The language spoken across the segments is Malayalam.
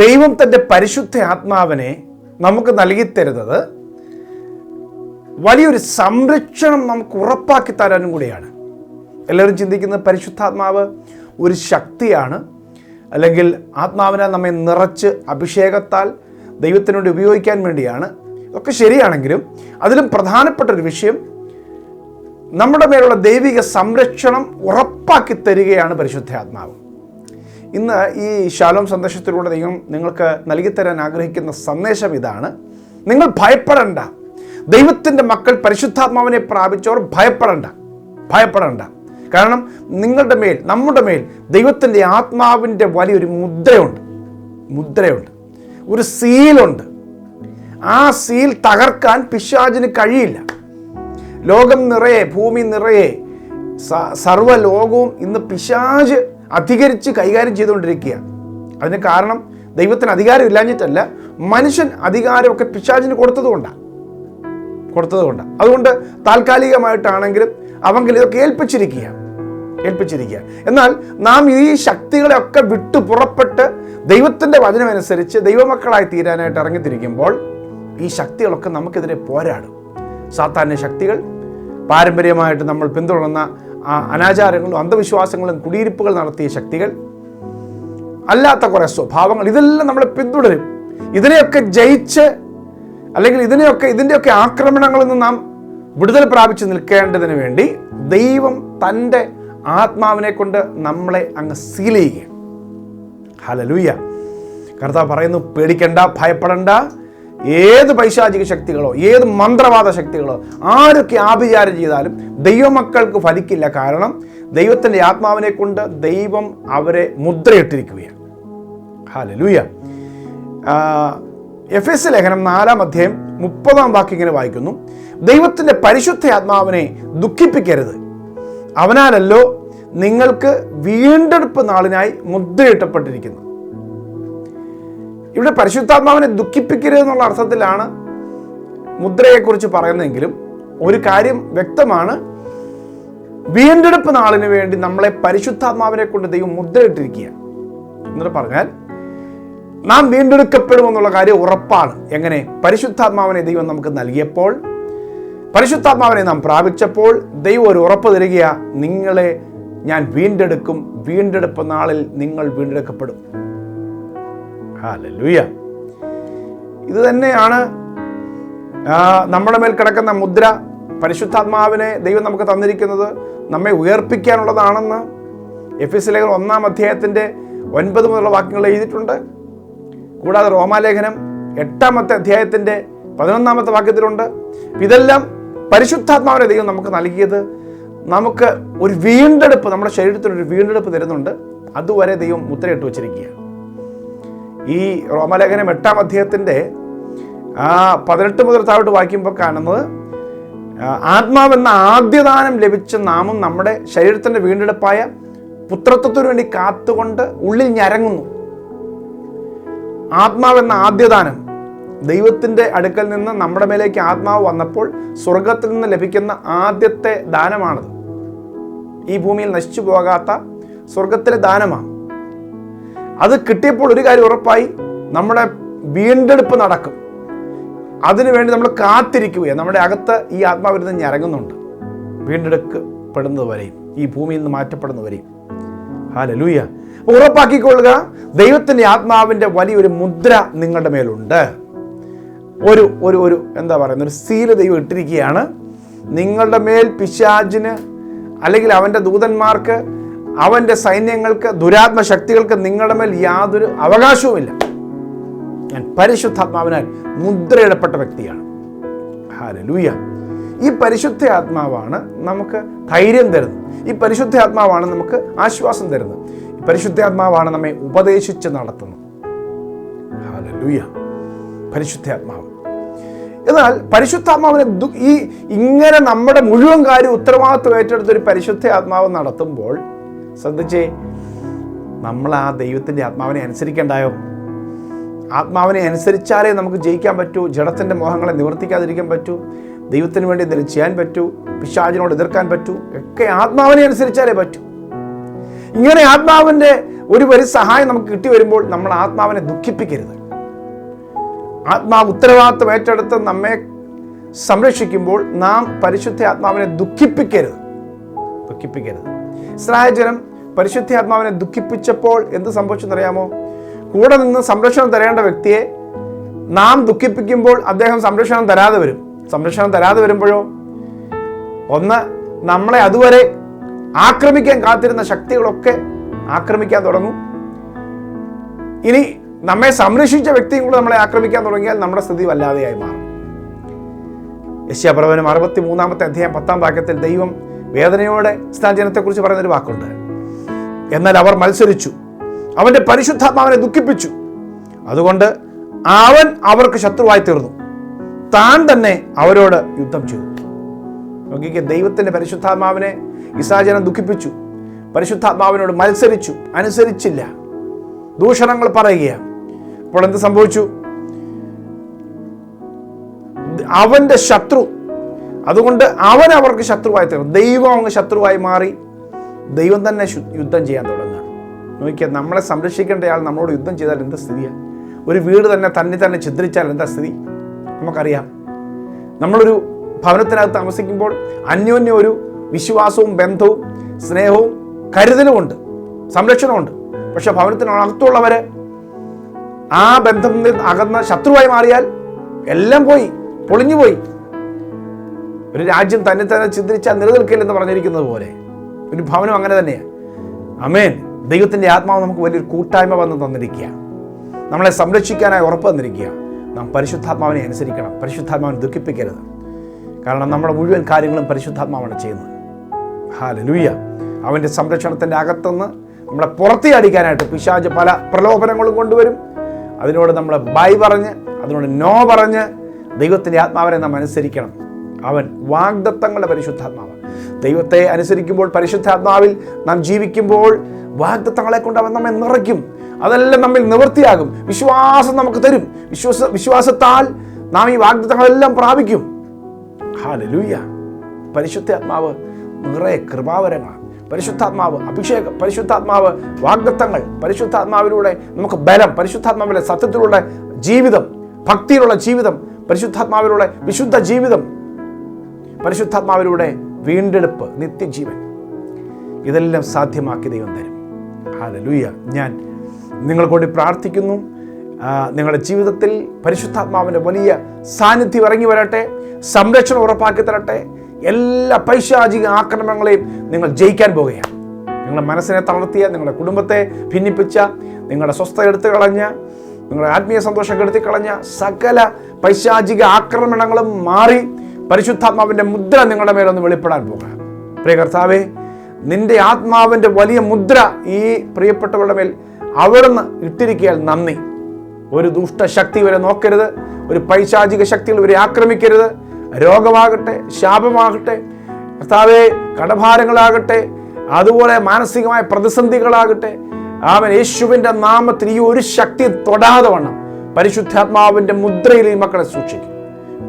ദൈവം തന്റെ പരിശുദ്ധ ആത്മാവിനെ നമുക്ക് നൽകിത്തരുന്നത് വലിയൊരു സംരക്ഷണം നമുക്ക് ഉറപ്പാക്കി തരാനും കൂടിയാണ്. എല്ലാവരും ചിന്തിക്കുന്ന പരിശുദ്ധാത്മാവ് ഒരു ശക്തിയാണ്. അല്ലെങ്കിൽ ആത്മാവിനെ നമ്മെ നിറച്ച് അഭിഷേകത്താൽ ദൈവത്തിനോട് ഉപയോഗിക്കാൻ വേണ്ടിയാണ്. ഒക്കെ ശരിയാണെങ്കിലും അതിലും പ്രധാനപ്പെട്ട ഒരു വിഷയം നമ്മുടെ മേലുള്ള ദൈവിക സംരക്ഷണം ഉറപ്പാക്കി തരികയാണ് പരിശുദ്ധാത്മാവ്. ഇന്ന് ഈ ശാലോം സന്ദേശത്തിലൂടെ ദൈവം നിങ്ങൾക്ക് നൽകിത്തരാൻ ആഗ്രഹിക്കുന്ന സന്ദേശം ഇതാണ്. നിങ്ങൾ ഭയപ്പെടണ്ട. ദൈവത്തിന്റെ മക്കൾ പരിശുദ്ധാത്മാവിനെ പ്രാപിച്ചവർ ഭയപ്പെടണ്ട. ഭയപ്പെടണ്ട. കാരണം നിങ്ങളുടെ മേൽ നമ്മുടെ മേൽ ദൈവത്തിന്റെ ആത്മാവിന്റെ വലിയൊരു മുദ്രയുണ്ട്. മുദ്രയുണ്ട്. ഒരു സീലുണ്ട്. ആ സീൽ തകർക്കാൻ പിശാചിന് കഴിയില്ല. ലോകം നിറയെ ഭൂമി നിറയെ സർവ സർവലോകവും ഇന്ന് പിശാജ് അധികരിച്ച് കൈകാര്യം ചെയ്തുകൊണ്ടിരിക്കുകയാണ്. അതിന് കാരണം ദൈവത്തിന് അധികാരം ഇല്ലാഞ്ഞിട്ടല്ല മനുഷ്യൻ അധികാരമൊക്കെ പിശാചിന് കൊടുത്തതുകൊണ്ടാണ്. കൊടുത്തതുകൊണ്ടാണ്. അതുകൊണ്ട് താൽക്കാലികമായിട്ടാണെങ്കിലും അവങ്കിൽ ഇതൊക്കെ ഏൽപ്പിച്ചിരിക്കുകയാണ്. ഏൽപ്പിച്ചിരിക്കുക എന്നാൽ നാം ഈ ശക്തികളെയൊക്കെ വിട്ടു പുറപ്പെട്ട് ദൈവത്തിന്റെ വചനമനുസരിച്ച് ദൈവമക്കളായി തീരാനായിട്ട് ഇറങ്ങിത്തിരിക്കുമ്പോൾ ഈ ശക്തികളൊക്കെ നമുക്കെതിരെ പോരാടും. സാത്താന്യ ശക്തികൾ പാരമ്പര്യമായിട്ട് നമ്മൾ പിന്തുടർന്ന അനാചാരങ്ങളും അന്ധവിശ്വാസങ്ങളും കുടിയിരിപ്പുകൾ നടത്തിയ ശക്തികൾ അല്ലാത്ത കുറേ സ്വഭാവങ്ങൾ ഇതെല്ലാം നമ്മളെ പിന്തുടരും. ഇതിനെയൊക്കെ ജയിച്ച് അല്ലെങ്കിൽ ഇതിനെയൊക്കെ ഇതിന്റെയൊക്കെ ആക്രമണങ്ങളിൽ നിന്ന് നാം വിടുതൽ പ്രാപിച്ച് നിൽക്കേണ്ടതിന് വേണ്ടി ദൈവം തന്റെ ആത്മാവിനെ കൊണ്ട് നമ്മളെ അങ്ങ് സീൽ ചെയ്യുക ഹലലൂയ കർത്താവ് പറയുന്നു പേടിക്കണ്ട ഭയപ്പെടണ്ട. ഏത് പൈശാചിക ശക്തികളോ ഏത് മന്ത്രവാദ ശക്തികളോ ആരൊക്കെ ആഭിചാരം ചെയ്താലും ദൈവമക്കൾക്ക് ഫലിക്കില്ല. കാരണം ദൈവത്തിന്റെ ആത്മാവിനെ കൊണ്ട് ദൈവം അവരെ മുദ്രയിട്ടിരിക്കുകയാണ്. ഹാലലൂയ എഫ് എസ് ലേഖനം നാലാം അധ്യായം മുപ്പതാം വാക്ക് ഇങ്ങനെ വായിക്കുന്നു. ദൈവത്തിന്റെ പരിശുദ്ധ ആത്മാവിനെ ദുഃഖിപ്പിക്കരുത്. അവനാലല്ലോ നിങ്ങൾക്ക് വീണ്ടെടുപ്പ് നാളിനായി മുദ്രയിട്ടപ്പെട്ടിരിക്കുന്നു. ഇവിടെ പരിശുദ്ധാത്മാവിനെ ദുഃഖിപ്പിക്കരുത് എന്നുള്ള അർത്ഥത്തിലാണ് മുദ്രയെക്കുറിച്ച് പറയുന്നതെങ്കിലും ഒരു കാര്യം വ്യക്തമാണ്. വീണ്ടെടുപ്പ് നാളിന് വേണ്ടി നമ്മളെ പരിശുദ്ധാത്മാവിനെ കൊണ്ട് ദൈവം മുദ്രയിട്ടിരിക്കുക എന്നിട്ട് പറഞ്ഞാൽ നാം വീണ്ടെടുക്കപ്പെടുമെന്നുള്ള കാര്യം ഉറപ്പാണ്. എങ്ങനെ? പരിശുദ്ധാത്മാവിനെ ദൈവം നമുക്ക് നൽകിയപ്പോൾ പരിശുദ്ധാത്മാവിനെ നാം പ്രാപിച്ചപ്പോൾ ദൈവം ഒരു ഉറപ്പ് തരികയാ നിങ്ങളെ ഞാൻ വീണ്ടെടുക്കും വീണ്ടെടുപ്പ് നാളിൽ നിങ്ങൾ വീണ്ടെടുക്കപ്പെടും. ഹാലലൂയ. ഇത് തന്നെയാണ് നമ്മുടെ മേൽ കിടക്കുന്ന മുദ്ര പരിശുദ്ധാത്മാവിനെ ദൈവം നമുക്ക് തന്നിരിക്കുന്നത്. നമ്മെ ഉയർപ്പിക്കാനുള്ളതാണെന്ന് എഫ് എസ് ലേഖനം ഒന്നാം അധ്യായത്തിന്റെ ഒൻപത് മുതലുള്ള വാക്യങ്ങൾ എഴുതിയിട്ടുണ്ട്. കൂടാതെ റോമാലേഖനം എട്ടാമത്തെ അധ്യായത്തിന്റെ പതിനൊന്നാമത്തെ വാക്യത്തിലുണ്ട്. ഇതെല്ലാം പരിശുദ്ധാത്മാവിനെ ദൈവം നമുക്ക് നൽകിയത്. നമുക്ക് ഒരു വീണ്ടെടുപ്പ് നമ്മുടെ ശരീരത്തിനൊരു വീണ്ടെടുപ്പ് തരുന്നുണ്ട്. അതുവരെ ദൈവം മുദ്രയിട്ട് വച്ചിരിക്കുക ഈ റോമലേഖനം എട്ടാം അധ്യായത്തിന്റെ ആ പതിനെട്ട് മുതൽ താഴോട്ട് വായിക്കുമ്പോൾ കാണുന്നത് ആത്മാവെന്ന ആദ്യദാനം ലഭിച്ച നാമം നമ്മുടെ ശരീരത്തിന്റെ വീണ്ടെടുപ്പായ പുത്രത്വത്തിനു വേണ്ടി കാത്തുകൊണ്ട് ഉള്ളിൽ ഞരങ്ങുന്നു ആത്മാവെന്ന ആദ്യദാനം ദൈവത്തിന്റെ അടുക്കൽ നിന്ന് നമ്മുടെ മേലേക്ക് ആത്മാവ് വന്നപ്പോൾ സ്വർഗത്തിൽ നിന്ന് ലഭിക്കുന്ന ആദ്യത്തെ ദാനമാണത്. ഈ ഭൂമിയിൽ നശിച്ചു പോകാത്ത സ്വർഗത്തിലെ ദാനമാണ്. അത് കിട്ടിയപ്പോൾ ഒരു കാര്യം ഉറപ്പായി. നമ്മുടെ വീണ്ടെടുപ്പ് നടക്കും. അതിനുവേണ്ടി നമ്മൾ കാത്തിരിക്കുകയാണ്. നമ്മുടെ അകത്ത് ഈ ആത്മാവിരുന്ന് ഞരങ്ങുന്നുണ്ട്. വീണ്ടെടുക്കപ്പെടുന്നതുവരെയും ഈ ഭൂമിയിൽ നിന്ന് മാറ്റപ്പെടുന്നവരെയും ഹാലലൂയ ലൂയ ഉറപ്പാക്കിക്കൊള്ളുക ദൈവത്തിന്റെ ആത്മാവിന്റെ വലിയൊരു മുദ്ര നിങ്ങളുടെ മേലുണ്ട്. ഒരു ഒരു ഒരു എന്താ പറയുന്ന ഒരു സീൽ ദൈവം ഇട്ടിരിക്കുകയാണ്. നിങ്ങളുടെ മേൽ പിശാജിന് അല്ലെങ്കിൽ അവന്റെ ദൂതന്മാർക്ക് അവന്റെ സൈന്യങ്ങൾക്ക് ദുരാത്മ ശക്തികൾക്ക് നിങ്ങളുടെ മേൽ യാതൊരു അവകാശവുമില്ല. ഞാൻ പരിശുദ്ധാത്മാവിനാൽ മുദ്രയിടപ്പെട്ട വ്യക്തിയാണ്. ഹാലലൂയ ഈ പരിശുദ്ധ ആത്മാവാണ് നമുക്ക് ധൈര്യം തരുന്നത്. ഈ പരിശുദ്ധ ആത്മാവാണ് നമുക്ക് ആശ്വാസം തരുന്നത്. ഈ പരിശുദ്ധ ആത്മാവാണ് നമ്മെ ഉപദേശിച്ച് നടത്തുന്നത്. ഹാലലൂയ പരിശുദ്ധാത്മാവ് എന്നാൽ പരിശുദ്ധാത്മാവിനെ ഈ ഇങ്ങനെ നമ്മുടെ മുഴുവൻ കാര്യം ഉത്തരവാദിത്വം ഏറ്റെടുത്ത ഒരു പരിശുദ്ധ ആത്മാവ് നടത്തുമ്പോൾ ശ്രദ്ധിച്ചേ നമ്മൾ ആ ദൈവത്തിന്റെ ആത്മാവിനെ അനുസരിക്കണ്ടായോ? ആത്മാവിനെ അനുസരിച്ചാലേ നമുക്ക് ജയിക്കാൻ പറ്റൂ ജഡത്തിന്റെ മോഹങ്ങളെ നിവർത്തിക്കാതിരിക്കാൻ പറ്റൂ ദൈവത്തിന് വേണ്ടി എന്തെങ്കിലും ചെയ്യാൻ പറ്റൂ പിശാചിനോട് എതിർക്കാൻ പറ്റൂ ഒക്കെ ആത്മാവിനെ അനുസരിച്ചാലേ പറ്റൂ. ഇങ്ങനെ ആത്മാവിന്റെ ഒരു വരി സഹായം നമുക്ക് കിട്ടി വരുമ്പോൾ നമ്മൾ ആത്മാവിനെ ദുഃഖിപ്പിക്കരുത്. ആത്മാവ് ഉത്തരവാദിത്വം ഏറ്റെടുത്ത് നമ്മെ സംരക്ഷിക്കുമ്പോൾ നാം പരിശുദ്ധ ആത്മാവിനെ ദുഃഖിപ്പിക്കരുത്. ദുഃഖിപ്പിക്കരുത്. ഇസ്രായേൽ ജനം പരിശുദ്ധ ആത്മാവിനെ ദുഃഖിപ്പിച്ചപ്പോൾ എന്ത് സംഭവിച്ചെന്നറിയാമോ? കൂടെ നിന്ന് സംരക്ഷണം തരേണ്ട വ്യക്തിയെ നാം ദുഃഖിപ്പിക്കുമ്പോൾ അദ്ദേഹം സംരക്ഷണം തരാതെ വരും. സംരക്ഷണം തരാതെ വരുമ്പോഴോ? ഒന്ന് നമ്മളെ അതുവരെ ആക്രമിക്കാൻ കാത്തിരുന്ന ശക്തികളൊക്കെ ആക്രമിക്കാൻ തുടങ്ങും. ഇനി നമ്മെ സംരക്ഷിച്ച വ്യക്തിയും കൂടെ നമ്മളെ ആക്രമിക്കാൻ തുടങ്ങിയാൽ നമ്മുടെ സ്ഥിതി വല്ലാതെയായി മാറും. യശ്യാപ്രവനം അറുപത്തി മൂന്നാമത്തെ അധ്യായം പത്താം വാക്യത്തിൽ ദൈവം വേദനയോടെ സ്നാജനത്തെക്കുറിച്ച് പറയുന്നൊരു വാക്കുണ്ട്. എന്നാൽ അവർ മത്സരിച്ചു. അവന്റെ പരിശുദ്ധാത്മാവിനെ ദുഃഖിപ്പിച്ചു. അതുകൊണ്ട് അവൻ അവർക്ക് ശത്രുവായി തീർന്നു. താൻ തന്നെ അവരോട് യുദ്ധം ചെയ്തു. നോക്കിക്ക് ദൈവത്തിന്റെ പരിശുദ്ധാത്മാവിനെ ഇസാജനം ദുഃഖിപ്പിച്ചു. പരിശുദ്ധാത്മാവിനോട് മത്സരിച്ചു. അനുസരിച്ചില്ല. ദൂഷണങ്ങൾ പറയുകയാണ്. അപ്പോൾ എന്ത് സംഭവിച്ചു? അവന്റെ ശത്രു അതുകൊണ്ട് അവൻ അവർക്ക് ശത്രുവായി തീർന്നു. ദൈവം അങ്ങ് ശത്രുവായി മാറി. ദൈവം തന്നെ യുദ്ധം ചെയ്യാൻ തുടങ്ങുക. നോക്കിയാൽ നമ്മളെ സംരക്ഷിക്കേണ്ടയാൾ നമ്മളോട് യുദ്ധം ചെയ്താൽ എന്താ സ്ഥിതിയാണ് ഒരു വീട് തന്നെ തന്നെ തന്നെ ചിത്രിച്ചാൽ എന്താ സ്ഥിതി? നമുക്കറിയാം. നമ്മളൊരു ഭവനത്തിനകത്ത് താമസിക്കുമ്പോൾ അന്യോന്യം ഒരു വിശ്വാസവും ബന്ധവും സ്നേഹവും കരുതലുമുണ്ട് സംരക്ഷണമുണ്ട് പക്ഷെ ഭവനത്തിനകത്തുള്ളവർ ആ ബന്ധത്തിൽ അകന്ന ശത്രുവായി മാറിയാൽ എല്ലാം പോയി പൊളിഞ്ഞു പോയി ഒരു രാജ്യം തന്നെ തന്നെ ചിന്തിച്ചാൽ നിലനിൽക്കില്ലെന്ന് പറഞ്ഞിരിക്കുന്നത് പോലെ. ഒരു ഭവനം അങ്ങനെ തന്നെയാണ് അമേൻ. ദൈവത്തിന്റെ ആത്മാവ് നമുക്ക് വലിയൊരു കൂട്ടായ്മ വന്ന് തന്നിരിക്കുക. നമ്മളെ സംരക്ഷിക്കാനായി ഉറപ്പ് തന്നിരിക്കുക. നാം പരിശുദ്ധാത്മാവിനെ അനുസരിക്കണം. പരിശുദ്ധാത്മാവിനെ ദുഃഖിപ്പിക്കരുത്. കാരണം നമ്മുടെ മുഴുവൻ കാര്യങ്ങളും പരിശുദ്ധാത്മാവാണ് ചെയ്യുന്നത്. ഹാലലൂയ അവന്റെ സംരക്ഷണത്തിന്റെ അകത്തുനിന്ന് നമ്മളെ പുറത്തിയടിക്കാനായിട്ട് പിശാജ് പല പ്രലോഭനങ്ങളും കൊണ്ടുവരും. അതിനോട് നമ്മൾ ബൈ പറഞ്ഞ് അതിനോട് നോ പറഞ്ഞ് ദൈവത്തിന്റെ ആത്മാവിനെ നാം അനുസരിക്കണം. അവൻ വാഗ്ദത്തങ്ങളുടെ പരിശുദ്ധാത്മാവ് ദൈവത്തെ അനുസരിക്കുമ്പോൾ പരിശുദ്ധാത്മാവിൽ നാം ജീവിക്കുമ്പോൾ വാഗ്ദത്തങ്ങളെ കൊണ്ട് അവൻ നമ്മെ നിറയ്ക്കും. അതെല്ലാം നമ്മിൽ നിവൃത്തിയാകും. വിശ്വാസം നമുക്ക് തരും. വിശ്വാസ വിശ്വാസത്താൽ നാം ഈ വാഗ്ദത്തങ്ങളെല്ലാം പ്രാപിക്കും. ഹാലലൂയ പരിശുദ്ധാത്മാവ് നിറയെ കൃപാവരങ്ങളാണ്. പരിശുദ്ധാത്മാവ് അഭിഷേകം പരിശുദ്ധാത്മാവ് വാഗ്ദത്തങ്ങൾ പരിശുദ്ധാത്മാവിലൂടെ നമുക്ക് ബലം പരിശുദ്ധാത്മാവിലെ സത്യത്തിലുള്ള ജീവിതം ഭക്തിയിലുള്ള ജീവിതം പരിശുദ്ധാത്മാവിലൂടെ വിശുദ്ധ ജീവിതം പരിശുദ്ധാത്മാവിലൂടെ വീണ്ടെടുപ്പ് നിത്യജീവൻ. ഇതെല്ലാം സാധ്യമാക്കി ദൈവം തരും. ഹാലലൂയ ഞാൻ വേണ്ടി പ്രാർത്ഥിക്കുന്നു. നിങ്ങളുടെ ജീവിതത്തിൽ പരിശുദ്ധാത്മാവിന്റെ വലിയ സാന്നിധ്യം ഇറങ്ങി വരട്ടെ. സംരക്ഷണം ഉറപ്പാക്കി തരട്ടെ. എല്ലാ പൈശാചിക ആക്രമണങ്ങളെയും നിങ്ങൾ ജയിക്കാൻ പോവുകയാണ് നിങ്ങളുടെ മനസ്സിനെ തളർത്തിയ നിങ്ങളുടെ കുടുംബത്തെ ഭിന്നിപ്പിച്ച നിങ്ങളുടെ സ്വസ്ഥ എടുത്തു കളഞ്ഞ നിങ്ങളുടെ ആത്മീയ സന്തോഷം കെടുത്തി കളഞ്ഞ സകല പൈശാചിക ആക്രമണങ്ങളും മാറി പരിശുദ്ധാത്മാവിന്റെ മുദ്ര നിങ്ങളുടെ മേലൊന്ന് വെളിപ്പെടാൻ പോകാം പ്രിയ കർത്താവേ നിന്റെ ആത്മാവിന്റെ വലിയ മുദ്ര ഈ പ്രിയപ്പെട്ടവരുടെ മേൽ അവിടുന്ന് ഇട്ടിരിക്കിയാൽ നന്ദി. ഒരു ദുഷ്ടശക്തി വരെ നോക്കരുത് ഒരു പൈശാചിക ശക്തികൾ ഇവരെ ആക്രമിക്കരുത്. രോഗമാകട്ടെ ശാപമാകട്ടെ കർത്താവെ കടഭാരങ്ങളാകട്ടെ അതുപോലെ മാനസികമായ പ്രതിസന്ധികളാകട്ടെ അവൻ യേശുവിന്റെ നാമത്തിൽ ഈ ഒരു ശക്തി തൊടാതെ വണ്ണം. പരിശുദ്ധാത്മാവിന്റെ മുദ്രയിൽ ഈ മക്കളെ സൂക്ഷിക്കും.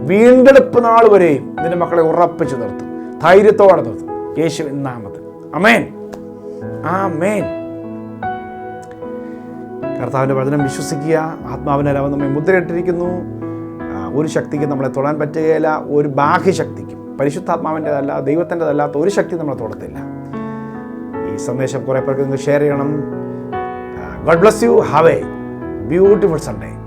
വീണ്ടെടുപ്പ് നാൾ വരെയും നിന്റെ മക്കളെ ഉറപ്പിച്ചു നിർത്തും. ധൈര്യത്തോടെ നിർത്തും. യേശു നാമത്തിൽ. അമേൻ ആ മേൻ കർത്താവിന്റെ വചനം വിശ്വസിക്കുക. ആത്മാവിനെ അവൻ നമ്മെ മുദ്രയിട്ടിരിക്കുന്നു. ഒരു ശക്തിക്ക് നമ്മളെ തൊടാൻ പറ്റുകയില്ല. ഒരു ബാഹ്യശക്തിക്കും പരിശുദ്ധാത്മാവിന്റെതല്ല ദൈവത്തിന്റെതല്ലാത്ത ഒരു ശക്തി നമ്മളെ തൊടത്തില്ല. ഈ സന്ദേശം കുറേ പേർക്ക് നിങ്ങൾ ഷെയർ ചെയ്യണം. God bless you have a beautiful Sunday